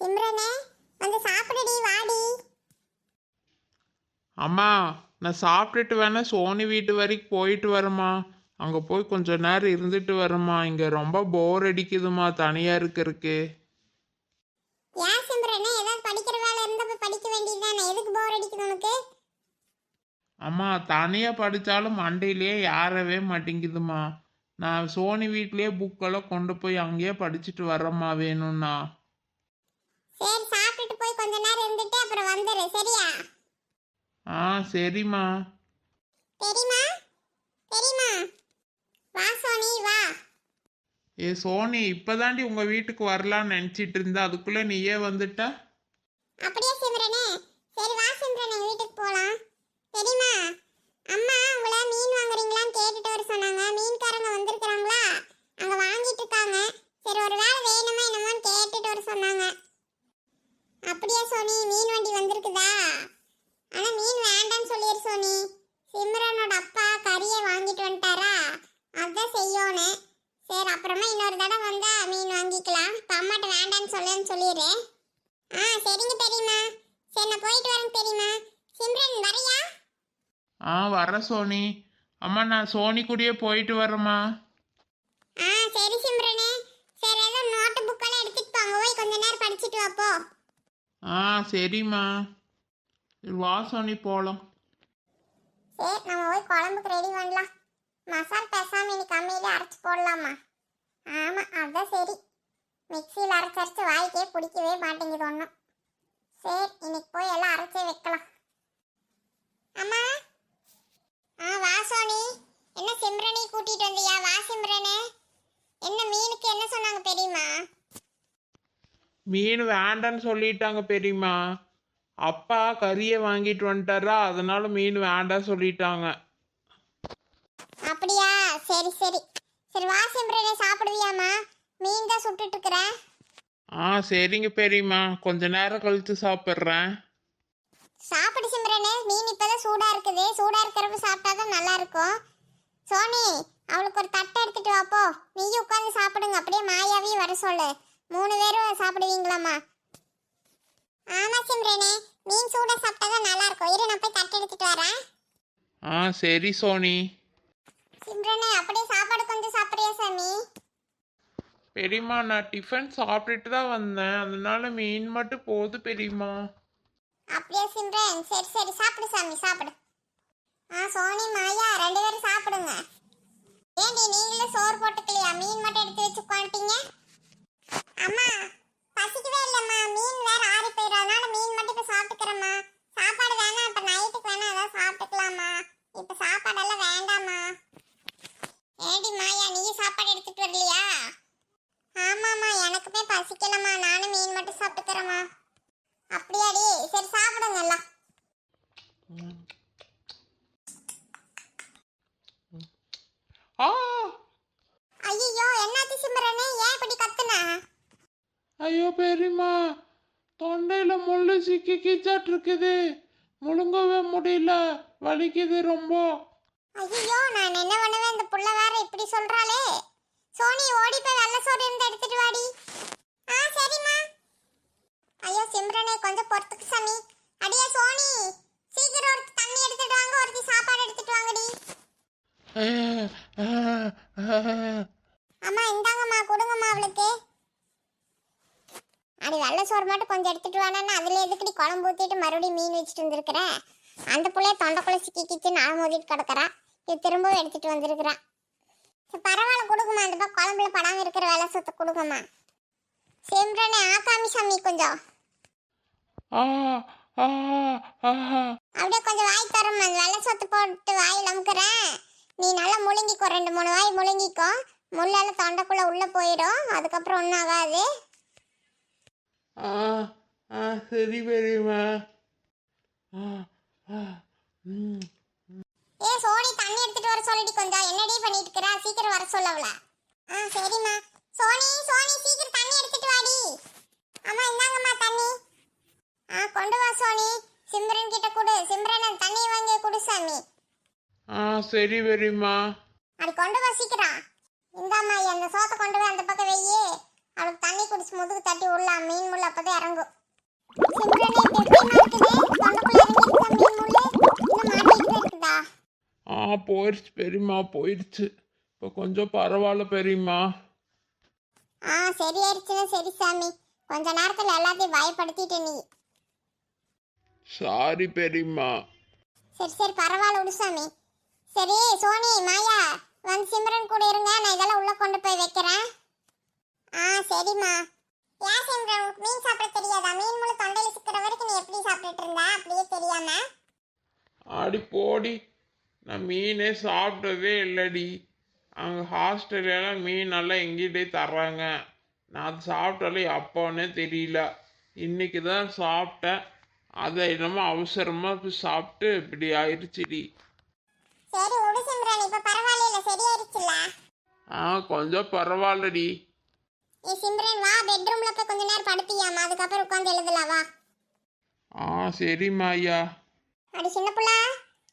சிம்ரனே வந்து சாப்பிடுடி வாடி. அம்மா நான் சாப்பிட்டுட்டு வேணா சோனி வீட்டு வரைக்கும் போயிட்டு வரேம்மா. அங்கே போய் கொஞ்ச நேரம் இருந்துட்டு வரேம்மா. இங்கே ரொம்ப போர் அடிக்குதுமா தனியாக இருக்கிறதுக்கு. ஏன் சிம்ரனே ஏதாவது படிக்கிற வேலை இருந்தா போய் படிக்க வேண்டியதுதானே? எதுக்கு போர் அடிக்குது உனக்கு? அம்மா தனியாக படித்தாலும் மண்டையிலேயே யாரவே மாட்டேங்குதுமா நான் சோனி வீட்லேயே புக்கெல்லாம் கொண்டு போய் அங்கேயே படிச்சுட்டு வரேம்மா வேணும்னா. சரி சாப்பிட்டுட்டு போய் கொஞ்ச நேரம் இருந்துட்டு அப்புறம் வந்துரு சரியா? ஆ சரிம்மா. தெரியுமா தெரியுமா வா சோனி வா. ஏ சோனி இப்போதாண்டி உங்கள் வீட்டுக்கு வரலான்னு நினச்சிட்டு இருந்த அதுக்குள்ளே நீயே வந்துட்ட? அப்படியே சிம்ரனே சரி வா சிம்ரனே வீட்டுக்கு போலாம். தெரியுமா அம்மா உங்களை மீன் வாங்குறீங்களான்னு கேட்டுட்டு வர சொன்னாங்க. மீன்காரங்க வந்திருக்கிறாங்களா? அங்க வாங்கிட்டு இருக்காங்க. சரி ஒரு வேளை வேணுமா என்னமோன்னு கேட்டுட்டு வர சொன்னாங்க. அப்படியா சோனி மீன் வண்டி வந்திருக்குதா? ஆனா மீன் வேண்டாம்னு சொல்லிடு சோனி. சிம்ரனோட அப்பா கறியை வாங்கிட்டு வந்துட்டாரா? அதான் செய்யணும் சரி அப்புறமா இன்னொரு தடவை வந்தா மீன் வாங்கிக்கலாம். இப்ப அம்மாட்ட வேண்டாம்னு சொல்லுன்னு சொல்லிடு ஆ சரிங்க பெரியம்மா. சரி நான் போயிட்டு வரேன் பெரியம்மா. சிம்ரன் வரையா? ஆ வர சோனி. அம்மா நான் சோனி கூடயே போயிட்டு வரேம்மா. ஆ சரி சிம்ரனே. சரி ஏதோ நோட்டு புக்கெல்லாம் எடுத்துட்டு போங்க போய் கொஞ்ச நேரம் படிச்சுட்டு வா போ. ஆ சரிம்மா. வா சோனி போகலாம் சரி நம்ம போய் குழம்புக்கு ரெடி பண்ணலாம். மசால் பேசாமல் இன்னைக்கு அம்மையிலே அரைச்சி போடலாமா? ஆமாம் அதான் சரி. மிக்சியில் அரைச்சி அரைச்சி வாய்க்கே பிடிக்கவே மாட்டேங்குது ஒன்றும் சரி இன்னைக்கு போய் எல்லாம் அரைச்சே வைக்கலாம். அம்மா? ஆ வா சோனி. என்ன சிம்ரனி கூட்டிகிட்டு வந்தியா? வா சிம்ரனே. என்ன மீனுக்கு என்ன சொன்னாங்க தெரியுமா? மீன் வேண்டான்னு சொல்லிட்டாங்க பெரியம்மா. அப்பா கறியை வாங்கிட்டு வந்துட்டாரா அதனால மீன் வேண்டாம் சொல்லிட்டாங்க. அப்படியா? சரி சரி. சரி வா சிம்ரனே சாப்பிடுவியாம்மா. மீன் தான் சுட்டுட்டு இருக்கிறேன் ஆ சரிங்க பெரியம்மா. கொஞ்ச நேரம் கழித்து சாப்பிட்றேன். சாப்பிடு சிம்ரனே. மீன் இப்பதான் சூடா இருக்குது. சூடா இருக்கிறப்ப சாப்பிட்டாதான் நல்லா இருக்கும் சோனி அவளுக்கு ஒரு தட்டை எடுத்துட்டு வா போ. நீயும் உட்காந்து சாப்பிடுங்க. அப்படியே மாயாவையும் வர சொல்லு. மூணு பேரும் சாப்பிடுவீங்களாம்மா. ஆமா சிம்ரனே மீன் சூடா சாப்பிட்டாதான் நல்லா இருக்கும் இரு நான் போய் தட்டை எடுத்துட்டு வரேன். ஆ சரி சோனி. சிம்ரனே அப்படியே சாப்பாடு கொஞ்சம் சாப்பிடுறியா சாமி? பெரியம்மா நான் டிஃபன் சாப்பிட்டுட்டு தான் வந்தேன். அதனால மீன் மட்டும் போதும் பெரியம்மா. அப்படியே சிம்ரன்? சரி சரி சாப்பிடு சாமி சாப்பிடு. ஆ சோனி மாயா ரெண்டு பேரும் சாப்பிடுங்க. ஏண்டி நீங்களே சோறு போட்டுக்கலையா? மீன் மட்டும் எடுத்து வச்சு உட்காந்துட்டீங்க. அம்மா பசிக்கவே இல்லம்மா. மீன் வேற ஆறி போயிடும் அதனால மீன் மட்டும் இப்ப சாப்பிட்டுக்கிறேம்மா. சாப்பாடு வேணாம். இப்ப நைட்டுக்கு வேணா ஏதாவது சாப்பிட்டுக்கலாமா இப்போ சாப்பாடு வேண்டாம்மா ஏண்டி மாயா நீ சாப்பாடு எடுத்துட்டு வரலையா ஆமாம்மா எனக்குமே பசிக்கலம்மா நானும் மீன் மட்டும் சாப்பிட்டுக்கிறேம்மா அப்படியாடி சரி சாப்பிடுங்க எல்லாம் ஆ ஐயோ என்னாச்சு சிம்ரனே ஏன் இப்படி கத்துன ஐயோ பெரியம்மா தொண்டையில் முள்ளு சிக்கி கிச்சாட்டு இருக்குது. முழுங்கவே முடியல. வலிக்குது ரொம்ப. ஐயோ நான் என்ன பண்ணுவேன்? இந்த புள்ள வேற இப்படி சொல்றாளே. சோனி ஓடி போய் வெள்ளை சோறு இருந்து எடுத்துட்டு வாடி. ஆ சரிம்மா. ஐயோ சிம்ரனே கொஞ்சம் பொறுத்துக்கு சாமி. அடியே சோனி. சீக்கிரம் ஒரு தண்ணி எடுத்துட்டு வாங்க. ஒருத்தி சாப்பாடு எடுத்துட்டு வாங்கடி ஆ, ஆ, ஆ. அம்மா இந்தாங்கம்மா கொடுங்கம்மா அவளுக்கு அடி வெள்ளை சோறு மட்டும் வானா அதுல எதுக்குடி குழம்பு ஊத்திட்டு மறுபடியும் மீன் வச்சுட்டு வந்திருக்கிற? அந்த புள்ளைய தொண்டைக்குள்ள சிக்கிக்கிச்சு நான் மோதிட்டு கிடக்குறா இது திரும்பவும் எடுத்துட்டு வந்திருக்கிறா. சரி, பரவாயில்ல கொடுங்கம்மா. அந்த பக்கம் குழம்புல படாம இருக்கிற வெள்ளை சொத்தை கொடுங்கம்மா. சிம்ரனே ஆகாமி சாமி கொஞ்சம். அப்படியே கொஞ்சம் வாய் அந்த வெள்ளை சொத்து போட்டு வாயில் அமுக்குறேன் நீ நல்லா முழுங்கிக்கோ. ரெண்டு மூணு வாய் முழுங்கிக்கோ. முள்ளெல்லாம் தொண்டைக்குள்ள உள்ள போயிடும். அதுக்கப்புறம் ஒன்றும் ஆகாது. ஆ, சரி பெரியம்மா. ஆ, ஆ, ம். ஏ சோனி தண்ணி எடுத்துட்டு வர சொல்லிடி கொஞ்சம். என்னடி பண்ணிட்டு இருக்கறா சீக்கிரம் வர சொல்ல அவள. ஆ சரிம்மா. சோனி சோனி சீக்கிரம் தண்ணி எடுத்துட்டு வாடி. அம்மா இந்தாங்கம்மா தண்ணி. ஆ கொண்டு வா சோனி. சிம்ரன் கிட்ட கொடு. சிம்ரன் தண்ணி வாங்கி கொடு சாமி. ஆ சரி பெரியம்மா. அது கொண்டு வா சீக்கிரம். இந்தாம்மா அந்த சோத்தை கொண்டு போய் அந்த பக்கம் வெய்யி அவளுக்கு தண்ணி குடிச்சு முதுகு தட்டி விடலாம் மீன் முள் அப்பதான் இறங்கும். ஆ போயிடுச்சு பெரியம்மா போயிடுச்சு இப்போ கொஞ்சம் பரவாயில்ல பெரியம்மா. ஆ சரியாயிருச்சுன்னா சரி சாமி. கொஞ்ச நேரத்துல எல்லாத்தையும் பயப்படுத்திட்ட நீ. சாரி பெரியம்மா. சரி சரி பரவாயில்ல விடு சாமி. சரி சோனி மாயா வந்து சிம்ரன் கூட இருங்க. நான் இதெல்லாம் உள்ள கொண்டு போய் வைக்கிறேன். ஆ சரிம்மா. சிம்ரன் உனக்கு மீன் சாப்பிட தெரியாதா? மீன் முழு தொண்டையில சிக்கிற வரைக்கும் நீ எப்படி சாப்பிட்டுட்டு இருந்தா? அப்படியே தெரியாம? அடி போடி. நான் மீனே சாப்பிட்டதே இல்லடி. அங்கே ஹாஸ்டல்லாம் மீன் எல்லாம் எங்கிட்டே தர்றாங்க. நான் அது சாப்பிட்டாலும் அப்போன்னே தெரியல. இன்னைக்கு தான் சாப்பிட்டேன். அதை என்னமோ அவசரமாக சாப்பிட்டு இப்படி ஆயிடுச்சுடி சரி விடு சிம்ரன். இப்ப பரவாயில்ல சரியாயிருச்சுல ஆ கொஞ்சம் பரவாயில்லடி. ஏ சிம்ரன் வா பெட்ரூம்ல போய் கொஞ்ச நேரம் படுத்தியாமா அதுக்கப்புறம் உட்காந்து எழுதலாம் வா. ஆ சரிம்மா ஐயா. அடி சின்ன புள்ள.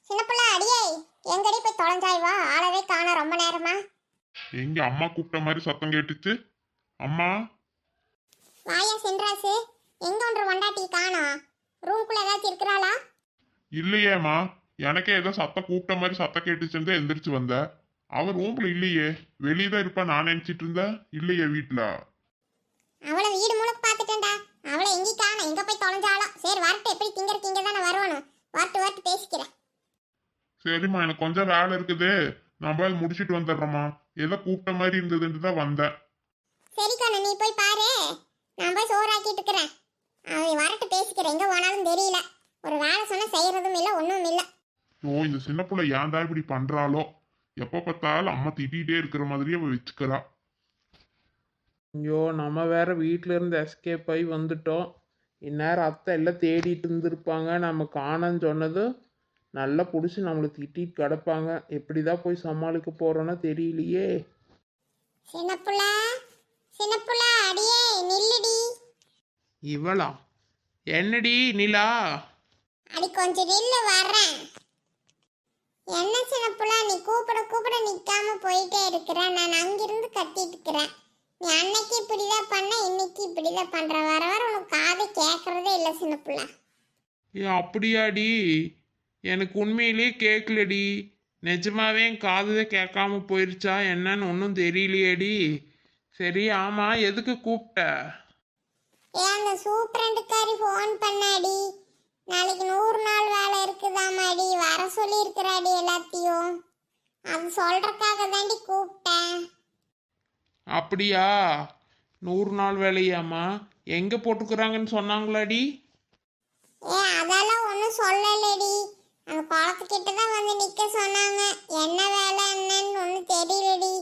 சின்ன புள்ள அடியே. எங்கடி போய் தொலைஞ்சாய் வா. ஆளவே காண ரொம்ப நேரமா. எங்க அம்மா கூப்பிட்ட மாதிரி சத்தம் கேட்டுச்சு. அம்மா. வாயா சென்றாசு எங்க ஒன்று ஒண்டாட்டி காணோம்? ரூம்குள்ள ஏதாச்சும் இருக்கிறாளா? இல்லையேம்மா. எனக்கே ஏதோ சத்தம் கூப்பிட்ட மாதிரி சத்தம் கேட்டுச்சுன்னு எந்திரிச்சு வந்த அவன் ரூம்ல இல்லையே. வெளியே தான் இருப்பா நான் நினைச்சிட்டு இருந்தேன் இல்லையே வீட்டுல அவளை வீடு முழுக்க பார்த்துட்டேன்டா. அவளை எங்கேயும் காணோம். எங்க போய் தொலைஞ்சாளோ சரி வரட்டு எப்படி திங்கறக்கு இங்க தானே வரணும் வரட்டு வரட்டு பேசிக்கிறேன். சரிம்மா எனக்கு கொஞ்சம் வேலை இருக்குது. நான் போய் முடிச்சிட்டு வந்துடுறேம்மா. ஏதோ கூப்பிட்ட மாதிரி இருந்ததுன்னு தான் வந்தேன். சரி கண்ணு நீ போய் பாரு. நான் போய் சோறாக்கிட்டு இருக்கிறேன். அவன் வரட்டு பேசிக்கிறேன். எங்க போனாலும் தெரியல. ஒரு வேலை சொன்னா செய்யறதும் இல்லை ஒன்றும் இல்லை. ஓ இந்த சின்ன புள்ள ஏன் தான் இப்படி பண்றாளோ? எப்போ பார்த்தாலும் அம்மா திட்டிகிட்டே இருக்கிற மாதிரியே அவ வச்சுக்கிறா. ஐயோ நம்ம வேற வீட்டில இருந்து எஸ்கேப் ஆகி வந்துட்டோம். இந்நேரம் அத்தை எல்லாம் தேடிட்டு இருந்திருப்பாங்க. நம்ம காணோன்னு சொன்னது நல்லா பிடிச்சி நம்மளை திட்டிட்டு கிடப்பாங்க. எப்படி தான் போய் சமாளிக்க போகிறோன்னா தெரியலையே. சின்னப்புள்ள சின்னப்புள்ள அடியே நில்லுடி. இவளா? என்னடி நிலா? அடி கொஞ்சம் நில்லு வர்றேன். என்ன சின்னப்புள்ள நீ கூப்பிட கூப்பிட நிக்காம போயிட்டே இருக்கிற. நான் அங்கிருந்து கத்திட்டு இருக்கிறேன். நீ அன்னைக்கு இப்படிதான் பண்ண இன்னைக்கு இப்படிதான் பண்ற. வர வர உனக்கு காது கேட்கறதே இல்லை சின்னப்புள்ள ஏ அப்படியாடி? எனக்கு உண்மையிலேயே கேட்கலடி நிஜமாவே என் காதுதே கேட்காம போயிருச்சா? என்னன்னு ஒன்றும் தெரியலையேடி. சரி ஆமாம் எதுக்கு கூப்பிட்ட? ஏ அந்த சூப்பரண்டுக்காரி ஃபோன் பண்ணாடி. நாளைக்கு இருக்குதாமாடி வர சொல்லி இருக்கிறாடி எல்லாத்தையும். அது சொல்றதுக்காக தாண்டி கூப்பிட்டேன். அப்படியா? நூறு நாள் வேலையாம்மா. எங்கே போட்டுக்கிறாங்கன்னு சொன்னாங்களாடி? ஏ அதெல்லாம் ஒன்றும் சொல்லலடி. அந்த குளத்துக்கிட்ட தான் வந்து நிற்க சொன்னாங்க. என்ன வேலை என்னன்னு ஒன்றும் தெரியலடி.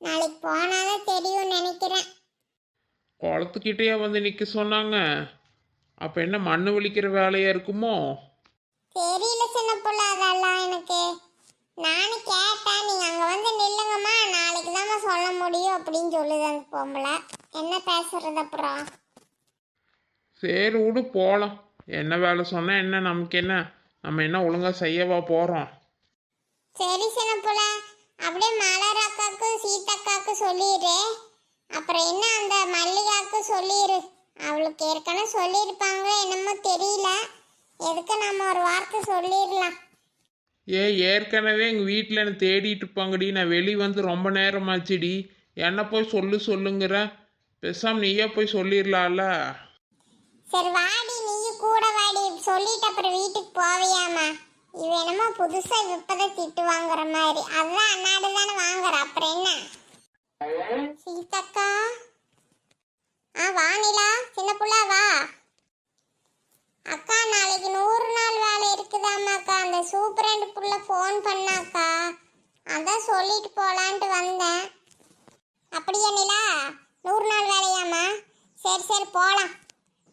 நாளைக்கு போனாதான் தெரியும் நினைக்கிறேன். குளத்துக்கிட்டேயே வந்து நிற்க சொன்னாங்க. அப்போ என்ன மண்ணு வலிக்கிற வேலையாக இருக்குமோ? தெரியல சின்ன புள்ள அதெல்லாம் எனக்கு நானும் கேட்டேன் நீங்க அங்க வந்து நில்லுங்கம்மா நாளைக்கு தான் சொல்ல முடியும் அப்படின்னு சொல்லுது அந்த பொம்பளை. என்ன பேசுறது அப்புறம்? சரி விடு போகலாம் என்ன வேலை சொன்னால் என்ன நமக்கு என்ன? நம்ம என்ன ஒழுங்காக செய்யவா போகிறோம் சரி சின்ன புள்ள அப்படியே மலர் அக்காக்கு சீத்தக்காக்கு சொல்லிடு அப்புறம் என்ன அந்த மல்லிகாக்கு சொல்லிடு அவளுக்கு ஏற்கனவே சொல்லியிருப்பாங்க என்னமோ தெரியல. எதுக்கு நம்ம ஒரு வார்த்தை சொல்லிடலாம் ஏ ஏற்கனவே எங்கள் வீட்டில் என்னை தேடிட்டு இருப்பாங்கடி. நான் வெளியே வந்து ரொம்ப நேரமாச்சுடி என்ன போய் சொல்லு சொல்லுங்கிற. பேசாம நீயே போய் சொல்லிடலாம்ல சரி வாடி நீ கூட வாடி. சொல்லிட்டு அப்புறம் வீட்டுக்கு போவியாமா இவ என்னமோ புதுசா இவ திட்டு வாங்குற மாதிரி. அதான் அண்ணாடு தானே வாங்குற. அப்புறம் என்ன? சீதக்கா? ஆ வானிலா சின்ன புள்ள வா. அக்கா நாளைக்கு நூறு நாள் வேலை இருக்குதாமாக்கா அந்த சூப்பரண்ட் புள்ள ஃபோன் பண்ணாக்கா. அதான் சொல்லிட்டு போலான்ட்டு வந்தேன். அப்படியா நிலா. நூறு நாள் வேலையாம்மா. சரி சரி போகலாம்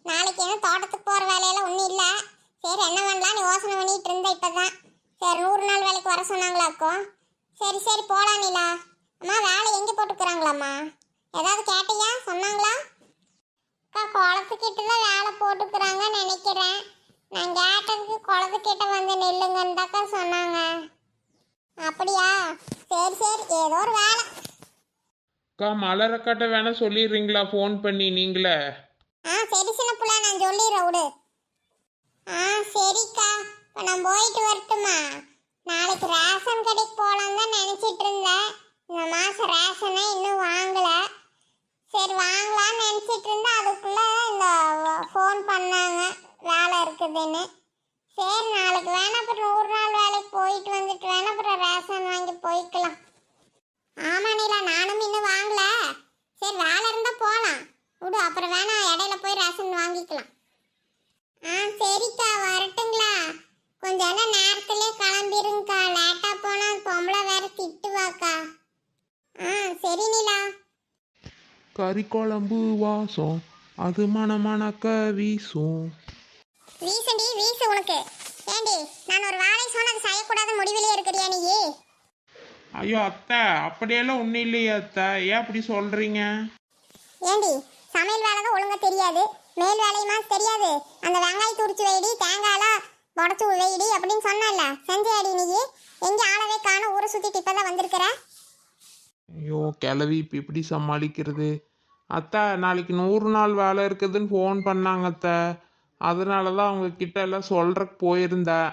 நாளைக்கு என்ன தோட்டத்துக்கு போகிற வேலையெல்லாம் ஒன்றும் இல்லை. சரி என்ன பண்ணலாம்னு யோசனை பண்ணிட்டு இருந்த இப்போ தான் சரி நூறு நாள் வேலைக்கு வர சொன்னாங்களாக்கும் சரி சரி போகலாம் நிலா. அம்மா வேலை எங்கே போட்டுக்கிறாங்களாம்மா? ஏதாவது கேட்டியா? சொன்னாங்களா? அக்கா குளத்துக்கிட்ட தான் வேலை போட்டுக்கிறாங்கன்னு நினைக்கிறேன். நான் கேட்டதுக்கு குளத்துக்கிட்ட வந்து நில்லுங்கன்னு தாக்கா சொன்னாங்க. அப்படியா? சரி சரி ஏதோ ஒரு வேலை. அக்கா மலரக்காட்ட வேணா சொல்லிடுறீங்களா? ஃபோன் பண்ணி நீங்களே. ஆ சரி சின்ன புள்ள நான் சொல்லிடுறேன் விடு. ஆ சரிக்கா. இப்போ நான் போயிட்டு வரட்டுமா? நாளைக்கு ரேஷன் கடைக்கு போகலான்னு தான் நினச்சிட்டு இருந்தேன். இந்த மாதம் ரேஷனே இன்னும் வாங்கலை. சரி வாங்கலாம்னு நினச்சிட்டு இருந்தேன். அதுக்குள்ளே இந்த ஃபோன் பண்ணாங்க. வேலை இருக்குதுன்னு. சரி நாளைக்கு வேணா அப்புறம் நூறு நாள் வேலைக்கு போயிட்டு வந்துட்டு வேணா அப்புறம் ரேஷன் வாங்கி போய்க்கலாம். ஆமா நீலா நானும் இன்னும் வாங்கல. சரி வேலை இருந்தா போலாம். விடு அப்புறம் வேணா இடையில போய் ரேஷன் வாங்கிக்கலாம். ஆ சரிக்கா வரட்டுங்களா? கொஞ்ச நேரம் நேரத்திலே கிளம்பிருங்கக்கா. லேட்டா போனா பொம்பளை வேற திட்டுவாக்கா. ஆ சரி நீலா. கறி குழம்பு வாசம் அது மணமணக்க வீசும் வீசண்டி வீசு உனக்கு ஏண்டி நான் ஒரு வாழை சொன்னது செய்யக்கூடாத முடிவிலே இருக்கிறியா நீ ஐயோ அத்தை அப்படியெல்லாம் ஒன்றும் இல்லையே அத்தை. ஏன் அப்படி சொல்கிறீங்க ஏண்டி சமையல் வேலை தான் ஒழுங்கா தெரியாது. மேல் வேலையுமா? தெரியாது. அந்த வெங்காயத்தை உரிச்சு வைடி தேங்காயெல்லாம் உடச்சு வைடி அப்படின்னு சொன்னல செஞ்சேடி நீ? எங்க ஆளவே காணும் ஊரை சுத்திட்டு இப்பதான் வந்திருக்கிற? ஐயோ கிளவி இப்போ எப்படி சமாளிக்கிறது. அத்தை நாளைக்கு நூறு நாள் வேலை இருக்குதுன்னு ஃபோன் பண்ணாங்க அத்தை. அதனால தான் அவங்க கிட்ட எல்லாம் சொல்கிறக்கு போயிருந்தேன்.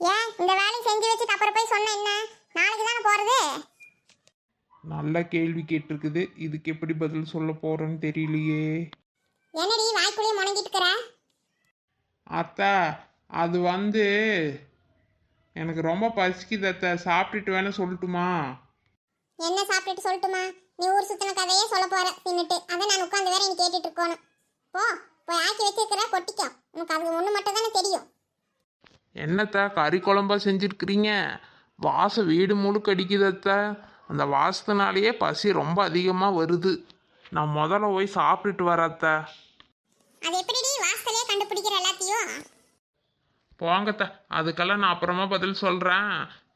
ஏன் இந்த வேலையை செஞ்சு வச்சுட்டு அப்புறம் போய் சொன்ன என்ன? நாளைக்கு தானே போறது? நல்ல கேள்வி கேட்டிருக்குது. இதுக்கு எப்படி பதில் சொல்ல போகிறேன்னு தெரியலையே. என்னடி வாய்க்குள்ளேயே முணங்கிட்டு இருக்கிற? அத்தை அது வந்து எனக்கு ரொம்ப பசிக்குது அத்தை. சாப்பிட்டுட்டு வேணா சொல்லட்டுமா? என்ன சாப்பிட்டுட்டு சொல்லட்டுமா? நீ ஊர் சுத்தின கதையே சொல்ல போற தின்னுட்டு அதை நான் உட்காந்து வேற நீ கேட்டுட்டு இருக்கணும் போ போய் ஆக்கி வச்சிருக்கிற கொட்டிக்கோ. உனக்கு அது ஒண்ணு மட்டும் தானே தெரியும். என்னத்த கறி குழம்பா செஞ்சுருக்கிறீங்க? வாசம் வீடு முழுக்க அடிக்குது அத்தை. அந்த வாசத்தினாலேயே பசி ரொம்ப அதிகமாக வருது. நான் முதல்ல போய் சாப்பிட்டுட்டு வரேன் அத்தை. அது எப்படிடி வாசலையே கண்டுபிடிக்கிற எல்லாத்தையும்? போங்கத்த அதுக்கெல்லாம் நான் அப்புறமா பதில் சொல்கிறேன்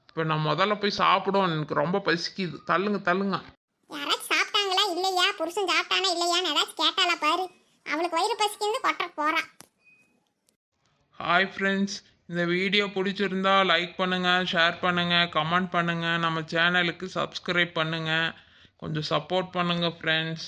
இப்போ நான் முதல்ல போய் சாப்பிடும் எனக்கு ரொம்ப பசிக்குது. தள்ளுங்க தள்ளுங்க. யாராச்சும் சாப்பிட்டாங்களா இல்லையா? புருஷன் சாப்பிட்டானா இல்லையான்னு ஏதாச்சும் கேட்டாளா பாரு. அவளுக்கு வயிறு பசிக்குன்னு கொட்ட போறான். ஹாய் ஃப்ரெண்ட்ஸ் இந்த வீடியோ பிடிச்சிருந்தா லைக் பண்ணுங்கள் ஷேர் பண்ணுங்கள் கமெண்ட் பண்ணுங்கள் நம்ம சேனலுக்கு சப்ஸ்கிரைப் பண்ணுங்கள் கொஞ்சம் சப்போர்ட் பண்ணுங்கள் ஃப்ரெண்ட்ஸ்